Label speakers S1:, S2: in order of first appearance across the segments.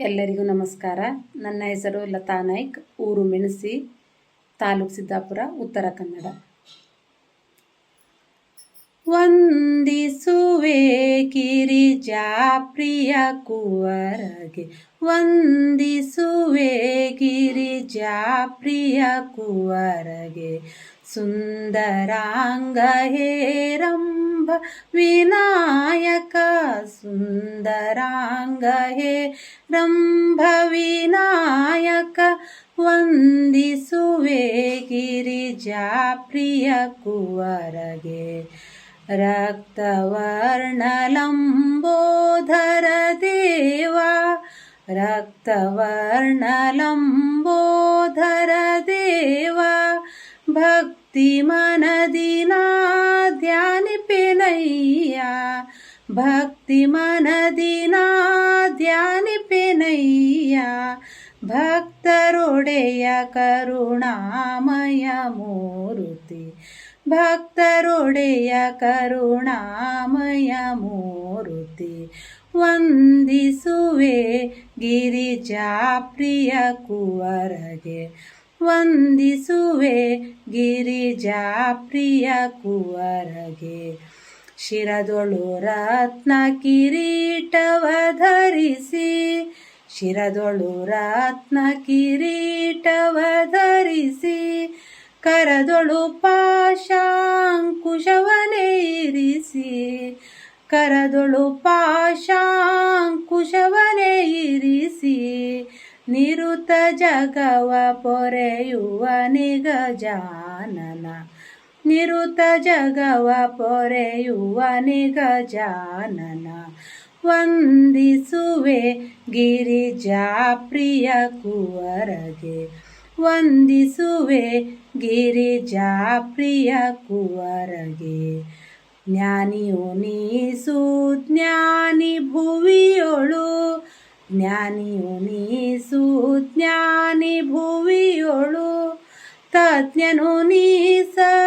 S1: ಎಲ್ಲರಿಗೂ ನಮಸ್ಕಾರ. ನನ್ನ ಹೆಸರು ಲತಾ ನಾಯ್ಕ್, ಊರು ಮೆಣಸಿ, ತಾಲೂಕು ಸಿದ್ದಾಪುರ, ಉತ್ತರ ಕನ್ನಡ. ವಂದಿಸುವೆ ಗಿರಿಜಾ ಪ್ರಿಯ ಕುವರಗೆ, ವಂದಿಸುವೆ ಗಿರಿಜಾ ಪ್ರಿಯ ಕುವರಗೆ, ಸುಂದರಾಂಗ ಹೇರಂಬ ವಿನಾಯಕ ಸುಂದರಾಂಗ ಹೇ ರಂಭ ವಿನಾಯಕ ವಂದಿಸುವೆ ಗಿರಿಜಾ ಪ್ರಿಯ ಕುವರಗೆ. ರಕ್ತವರ್ಣಲಂಬೋಧರ ದೇವ ರಕ್ತವರ್ಣಲಂಬೋಧರ ದೇವ ಭಕ್ತಿ ಮನದಿನ ಭಕ್ತಿ ಮನದಿನ ಧ್ಯಾನಿಪೆನಯ್ಯ ಭಕ್ತರೊಡೆಯ ಕರುಣಾಮಯ ಮೂರುತಿ, ಭಕ್ತರೊಡೆಯ ಕರುಣಾಮಯ ಮೂರುತಿ, ವಂದಿಸುವೆ ಗಿರಿಜಾ ಪ್ರಿಯ ಕುವರಗೆ, ವಂದಿಸುವೆ ಗಿರಿಜಾ ಪ್ರಿಯ ಕುವರಗೆ. ಶಿರದೊಳು ರತ್ನ ಕಿರೀಟವ ಧರಿಸಿ, ಶಿರದೊಳು ರತ್ನ ಕಿರೀಟವ ಧರಿಸಿ, ಕರದೊಳು ಪಾಶಾಂಕುಶವನೇರಿಸಿ ಕರದೊಳು ಪಾಶಾಂಕುಶವನೇರಿಸಿ ನಿರುತ ಜಗವ ಪೊರೆಯುವ ನಿಗಜಾನನ ನಿರುತ ಜಗವ ಪೊರೆಯುವ ನಿಗಜಾನನ ವಂದಿಸುವೆ ಗಿರಿಜಾ ಪ್ರಿಯ ಕುವರಗೆ. ವಂದಿಸುವೆ ಗಿರಿಜಾ ಪ್ರಿಯ ಕುವರಗೆ. ಜ್ಞಾನಿಯು ನೀಸು, ಜ್ಞಾನಿ ಭುವಿಯೊಳು. ಜ್ಞಾನಿಯು ನೀಸು, ಜ್ಞಾನಿ ಭುವಿಯೊಳು. ತಜ್ಞನು ನೀ ಸರ್ವಜ್ಞ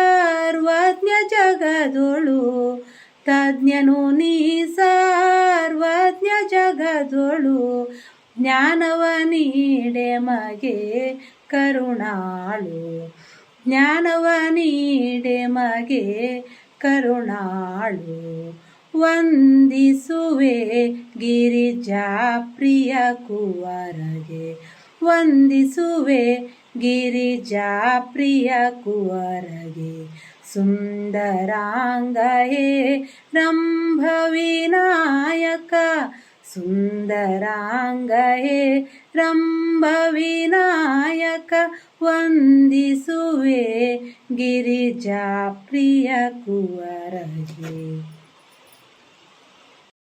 S1: ಜಗದೊಳು, ತಜ್ಞನು ನೀ ಸರ್ವಜ್ಞ ಜಗದೊಳು, ಜ್ಞಾನವ ನೀಡೆ ಮಗೆ ಕರುಣಾಳು. ಜ್ಞಾನವ ನೀಡೆ ಮಗೆ ಕರುಣಾಳು. ವಂದಿಸುವೆ ಗಿರಿಜಾ ಪ್ರಿಯ ಕುವರಗೆ. ವಂದಿಸುವೆ ಗಿರಿಜಾ ಪ್ರಿಯ ಕುವರಗೆ. सुन्दराङ्गहे रम्भविनायक सुन्दराङ्गहे रम्भविनायक वन्दिसुवे सुवे गिरिजाप्रिय कुवर